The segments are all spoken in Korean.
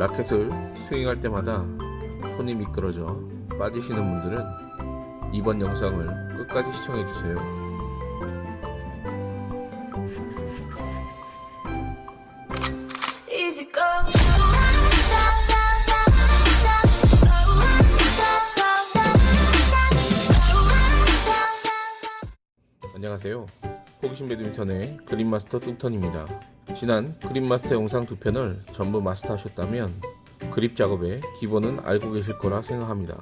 라켓을 스윙할 때마다 손이 미끄러져 빠지시는 분들은 이번 영상을 끝까지 시청해 주세요. 안녕하세요. 호기심 배드민턴의 그린마스터 뚱턴입니다. 지난 그린마스터 영상 두 편을 전부 마스터하셨다면 그립 작업의 기본은 알고 계실 거라 생각합니다.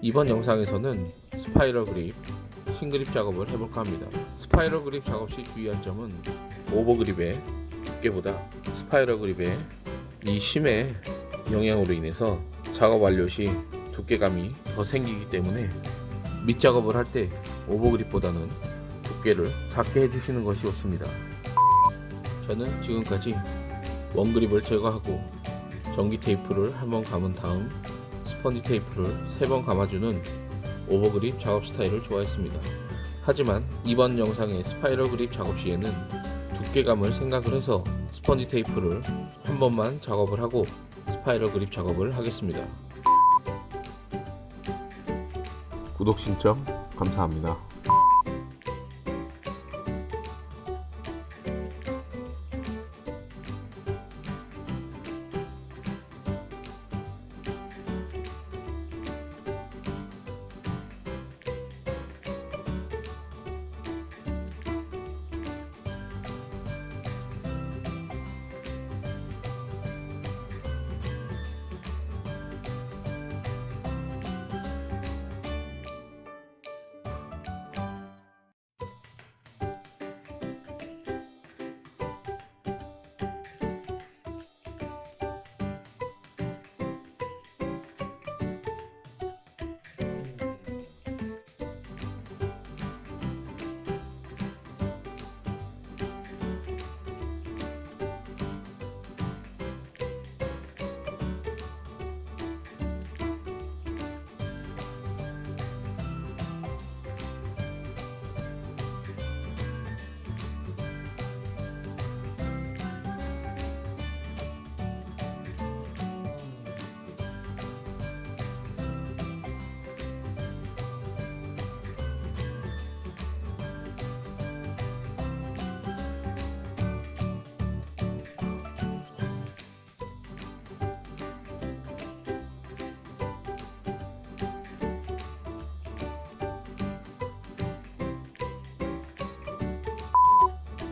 이번 영상에서는 스파이럴 그립, 싱그립 작업을 해볼까 합니다. 스파이럴 그립 작업 시 주의할 점은 오버 그립의 두께보다 스파이럴 그립의 이 심의 영향으로 인해서 작업 완료 시 두께감이 더 생기기 때문에 밑 작업을 할 때 오버 그립보다는 두께를 작게 해주시는 것이 좋습니다. 저는 지금까지 원그립을 제거하고 전기 테이프를 한번 감은 다음 스펀지 테이프를 세 번 감아주는 오버그립 작업 스타일을 좋아했습니다. 하지만 이번 영상의 스파이럴 그립 작업 시에는 두께감을 생각을 해서 스펀지 테이프를 한 번만 작업을 하고 스파이럴 그립 작업을 하겠습니다. 구독 신청 감사합니다.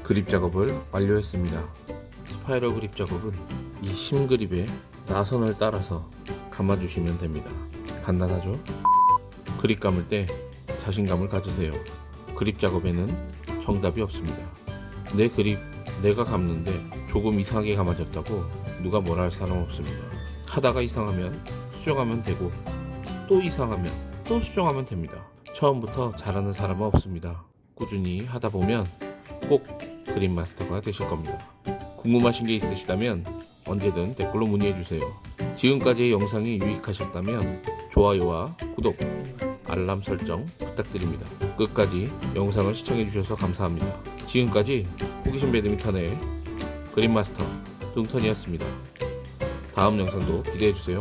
그립 작업을 완료했습니다. 스파이럴 그립 작업은 이 심그립의 나선을 따라서 감아주시면 됩니다. 간단하죠? 그립 감을 때 자신감을 가지세요. 그립 작업에는 정답이 없습니다. 내 그립 내가 감는데 조금 이상하게 감아졌다고 누가 뭐라 할 사람 없습니다. 하다가 이상하면 수정하면 되고 또 이상하면 또 수정하면 됩니다. 처음부터 잘하는 사람은 없습니다. 꾸준히 하다 보면 꼭 그림 마스터가 되실 겁니다. 궁금하신 게 있으시다면 언제든 댓글로 문의해 주세요. 지금까지의 영상이 유익하셨다면 좋아요와 구독, 알람 설정 부탁드립니다. 끝까지 영상을 시청해 주셔서 감사합니다. 지금까지 호기심 배드민턴의 그림 마스터 뚱턴이었습니다. 다음 영상도 기대해 주세요.